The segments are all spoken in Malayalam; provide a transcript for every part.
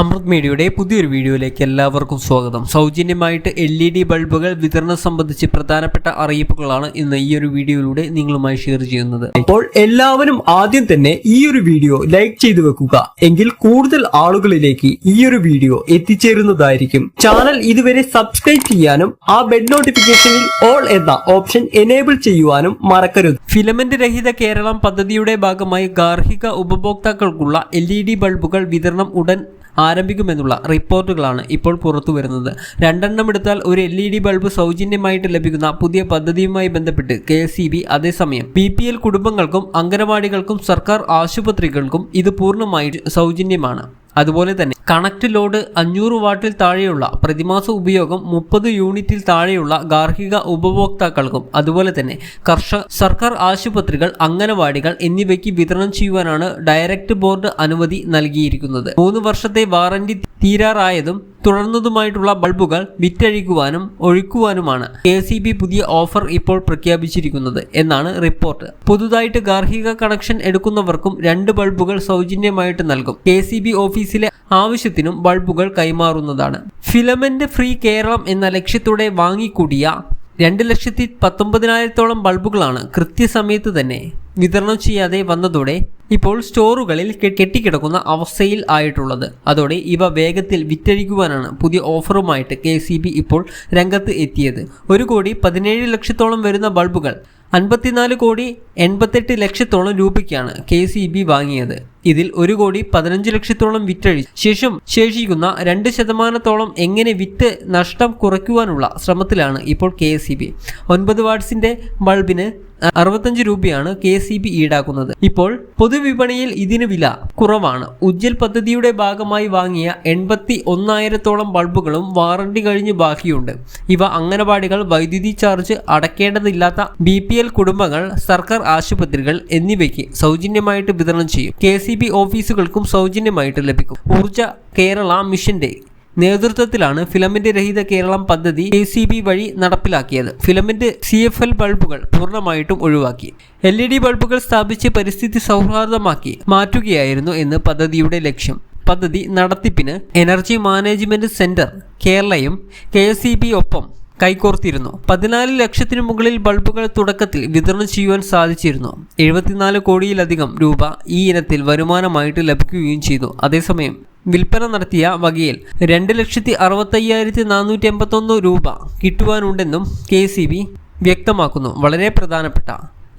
അമൃത് മീഡിയയുടെ പുതിയൊരു വീഡിയോയിലേക്ക് എല്ലാവർക്കും സ്വാഗതം. സൗജന്യമായിട്ട് എൽ ഇ ഡി ബൾബുകൾ വിതരണം സംബന്ധിച്ച് പ്രധാനപ്പെട്ട അറിയിപ്പുകളാണ് ഇന്ന് ഈ ഒരു വീഡിയോയിലൂടെ നിങ്ങളുമായി ഷെയർ ചെയ്യുന്നത്. അപ്പോൾ എല്ലാവരും ആദ്യം തന്നെ ഈ ഒരു വീഡിയോ ലൈക്ക് ചെയ്തു വെക്കുക. എങ്കിൽ കൂടുതൽ ആളുകളിലേക്ക് ഈ ഒരു വീഡിയോ എത്തിച്ചേരുന്നതായിരിക്കും. ചാനൽ ഇതുവരെ സബ്സ്ക്രൈബ് ചെയ്യാനും ആ ബെൽ നോട്ടിഫിക്കേഷനിൽ ഓൾ എന്ന ഓപ്ഷൻ എനേബിൾ ചെയ്യുവാനും മറക്കരുത്. ഫിലമെന്റ് രഹിത കേരളം പദ്ധതിയുടെ ഭാഗമായി ഗാർഹിക ഉപഭോക്താക്കൾക്കുള്ള എൽ ഇ ഡി ബൾബുകൾ വിതരണം ഉടൻ ആരംഭിക്കുമെന്നുള്ള റിപ്പോർട്ടുകളാണ് ഇപ്പോൾ പുറത്തുവരുന്നത് രണ്ടെണ്ണം എടുത്താൽ ഒരു എൽ ഇ ഡി ബൾബ് സൗജന്യമായിട്ട് ലഭിക്കുന്ന പുതിയ പദ്ധതിയുമായി ബന്ധപ്പെട്ട് കെ ഇ ബി അതേസമയം ബി പി എൽ കുടുംബങ്ങൾക്കും അംഗനവാടികൾക്കും സർക്കാർ ആശുപത്രികൾക്കും ഇത് പൂർണമായി സൗജന്യമാണ്. അതുപോലെ തന്നെ കണക്ട് ലോഡ് അഞ്ഞൂറ് വാട്ടിൽ താഴെയുള്ള പ്രതിമാസ ഉപയോഗം മുപ്പത് യൂണിറ്റിൽ താഴെയുള്ള ഗാർഹിക ഉപഭോക്താക്കൾക്കും അതുപോലെ തന്നെ കർഷക സർക്കാർ ആശുപത്രികൾ അംഗനവാടികൾ എന്നിവയ്ക്ക് വിതരണം ചെയ്യുവാനാണ് ഡയറക്ട് ബോർഡ് അനുമതി നൽകിയിരിക്കുന്നത്. മൂന്ന് വർഷത്തെ വാറന്റി തീരാറായതും തുടർന്നതുമായിട്ടുള്ള ബൾബുകൾ വിറ്റഴിക്കുവാനും ഒഴിക്കുവാനുമാണ് കെ സി ബി പുതിയ ഓഫർ ഇപ്പോൾ പ്രഖ്യാപിച്ചിരിക്കുന്നത് എന്നാണ് റിപ്പോർട്ട്. പുതുതായിട്ട് ഗാർഹിക കണക്ഷൻ എടുക്കുന്നവർക്കും രണ്ട് ബൾബുകൾ സൗജന്യമായിട്ട് നൽകും. കെ സി ബി ഓഫീസിലെ ആവശ്യത്തിനും ബൾബുകൾ കൈമാറുന്നതാണ്. ഫിലമെന്റ് ഫ്രീ കേരളം എന്ന ലക്ഷ്യത്തോടെ വാങ്ങിക്കൂടിയ രണ്ട് ലക്ഷത്തി പത്തൊമ്പതിനായിരത്തോളം ബൾബുകളാണ് കൃത്യസമയത്ത് തന്നെ വിതരണം ചെയ്യാതെ വന്നതോടെ ഇപ്പോൾ സ്റ്റോറുകളിൽ കെട്ടിക്കിടക്കുന്ന അവസ്ഥയിൽ ആയിട്ടുള്ളത്. അതോടെ ഇവ വേഗത്തിൽ വിറ്റഴിക്കുവാനാണ് പുതിയ ഓഫറുമായിട്ട് കെ ഇപ്പോൾ രംഗത്ത് എത്തിയത്. ഒരു കോടി പതിനേഴ് ലക്ഷത്തോളം വരുന്ന ബൾബുകൾ അൻപത്തിനാല് കോടി എൺപത്തെട്ട് ലക്ഷത്തോളം രൂപയ്ക്കാണ് കെ സി ബി വാങ്ങിയത്. ഇതിൽ ഒരു കോടി പതിനഞ്ച് ലക്ഷത്തോളം വിറ്റഴി ശേഷം ശേഷിക്കുന്ന രണ്ട് ശതമാനത്തോളം എങ്ങനെ വിറ്റ് നഷ്ടം കുറയ്ക്കുവാനുള്ള ശ്രമത്തിലാണ് ഇപ്പോൾ കെ എസ് സി ബി. ഒൻപത് വാട്ട്സിന്റെ ബൾബിന് അറുപത്തഞ്ച് രൂപയാണ് കെ സി ബി ഈടാക്കുന്നത്. ഇപ്പോൾ പൊതുവിപണിയിൽ ഇതിന് വില കുറവാണ്. ഉജ്ജൽ പദ്ധതിയുടെ ഭാഗമായി വാങ്ങിയ എൺപത്തി ഒന്നായിരത്തോളം ബൾബുകളും വാറണ്ടി കഴിഞ്ഞ് ബാക്കിയുണ്ട്. ഇവ അംഗനവാടികൾ വൈദ്യുതി ചാർജ് അടക്കേണ്ടതില്ലാത്ത ബി പി എൽ കുടുംബങ്ങൾ സർക്കാർ ആശുപത്രികൾ എന്നിവയ്ക്ക് സൗജന്യമായിട്ട് വിതരണം ചെയ്യും. കെ ഓഫീസുകൾക്കും സൗജന്യമായിട്ട് ലഭിക്കും. ഊർജ കേരള മിഷന്റെ നേതൃത്വത്തിലാണ് ഫിലമെന്റ് രഹിത കേരളം പദ്ധതി എ സി ബി വഴി നടപ്പിലാക്കിയത്. ഫിലമെന്റ് സി എഫ് എൽ ബൾബുകൾ പൂർണമായിട്ടും ഒഴിവാക്കി. എൽ ഇ ഡി ബൾബുകൾ സ്ഥാപിച്ച് പരിസ്ഥിതി സൗഹാർദ്ദമാക്കി മാറ്റുകയായിരുന്നു എന്ന് പദ്ധതിയുടെ ലക്ഷ്യം. പദ്ധതി നടത്തിപ്പിന് എനർജി മാനേജ്മെന്റ് സെന്റർ കേരളയും കെ എസ് ഒപ്പം കൈകോർത്തിരുന്നു. പതിനാല് ലക്ഷത്തിനു മുകളിൽ ബൾബുകൾ തുടക്കത്തിൽ വിതരണം ചെയ്യുവാൻ സാധിച്ചിരുന്നു. എഴുപത്തിനാല് കോടിയിലധികം രൂപ ഈ ഇനത്തിൽ വരുമാനമായിട്ട് ലഭിക്കുകയും ചെയ്തു. അതേസമയം വിൽപ്പന നടത്തിയ വകയിൽ രണ്ട് ലക്ഷത്തി അറുപത്തയ്യായിരത്തി നാനൂറ്റി എൺപത്തൊന്ന് രൂപ കിട്ടുവാനുണ്ടെന്നും കെ സി ബി വ്യക്തമാക്കുന്നു. വളരെ പ്രധാനപ്പെട്ട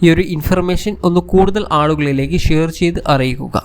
ഈ ഒരു ഇൻഫർമേഷൻ ഒന്ന് കൂടുതൽ ആളുകളിലേക്ക് ഷെയർ ചെയ്ത് അറിയിക്കുക.